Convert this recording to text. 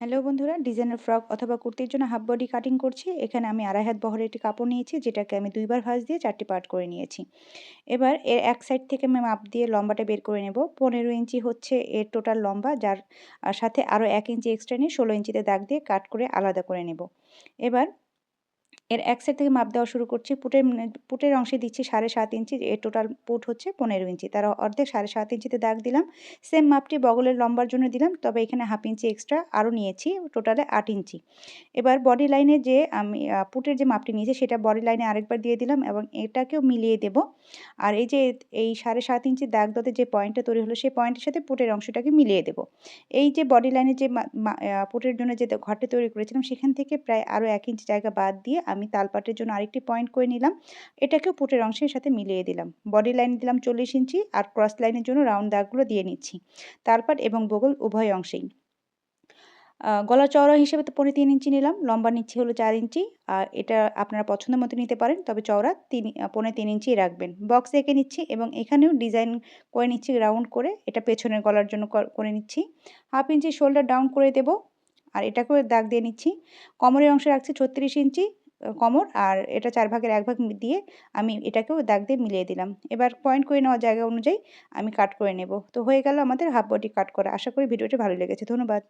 Hello বন্ধুরা, designer frock অথবা কুর্তির জন্য হাফ বডি কাটিং করছি। এখানে আমি আড়াই হাত বহরের একটি কাপড় নিয়েছি, যেটাকে আমি দুইবার ভাঁজ দিয়ে চারটি পার্ট করে নিয়েছি। এবার এর এক সাইড থেকে আমি মাপ দিয়ে লম্বাটা বের করে নেব। পনেরো ইঞ্চি হচ্ছে এর টোটাল লম্বা, যার সাথে আরও এক ইঞ্চি এক্সট্রা নিয়ে ষোলো ইঞ্চিতে দাগ দিয়ে কাট করে আলাদা করে নেব। এবার এর এক সাইড থেকে মাপ দেওয়া শুরু করছি। পুটের পুটের অংশে দিচ্ছি সাড়ে সাত ইঞ্চি এর টোটাল পুট হচ্ছে পনেরো ইঞ্চি। তার অর্ধেক সাড়ে সাত ইঞ্চিতে দাগ দিলাম। সেম মাপটি বগলের লম্বার জন্য দিলাম, তবে এখানে হাফ ইঞ্চি এক্সট্রা আরও নিয়েছি টোটালে আট ইঞ্চি। এবার বডি লাইনে যে আমি পুটের যে মাপটি নিয়েছি, সেটা বডি লাইনে আরেকবার দিয়ে দিলাম এবং এটাকেও মিলিয়ে দেব। আর এই যে, এই সাড়ে সাত ইঞ্চি দাগ দতে যে পয়েন্টটা তৈরি হলো, সেই পয়েন্টের সাথে পুটের অংশটাকে মিলিয়ে দেব। এই যে বডি লাইনে যে পুটের জন্য যে ঘরটি তৈরি করেছিলাম, সেখান থেকে প্রায় আরও এক ইঞ্চি জায়গা বাদ দিয়ে আমি তালপাটের জন্য আরেকটি পয়েন্ট করে নিলাম। এটাকেও পুটের অংশের সাথে মিলিয়ে দিলাম। বডি লাইন দিলাম চল্লিশ ইঞ্চি আর ক্রস লাইনের জন্য রাউন্ড দাগগুলো দিয়ে নিচ্ছি। তালপাট এবং বগল উভয় অংশেই। গলা চওড়া হিসেবে তো পনেরো তিন ইঞ্চি নিলাম, লম্বা নিচ্ছি হলো চার ইঞ্চি। আর এটা আপনারা পছন্দ মতো নিতে পারেন, তবে চওড়া তিন পনেরো তিন ইঞ্চি রাখবেন। বক্স এঁকে নিচ্ছি এবং এখানেও ডিজাইন করে নিচ্ছি রাউন্ড করে। এটা পেছনের গলার জন্য করে নিচ্ছি। হাফ ইঞ্চি শোল্ডার ডাউন করে দেব। আর এটাকেও দাগ দিয়ে নিচ্ছি। কোমরের অংশে রাখছি ছত্রিশ ইঞ্চি। কোমর আর এটা চার ভাগের এক ভাগ দিয়ে আমি এটাকেও দাগ দিয়ে মিলিয়ে দিলাম। এবার পয়েন্ট করে নেওয়া জায়গা অনুযায়ী আমি কাট করে নেব। তো হয়ে গেল আমাদের হাফ বডি কাট করা। আশা করি ভিডিওটি ভালো লেগেছে। ধন্যবাদ।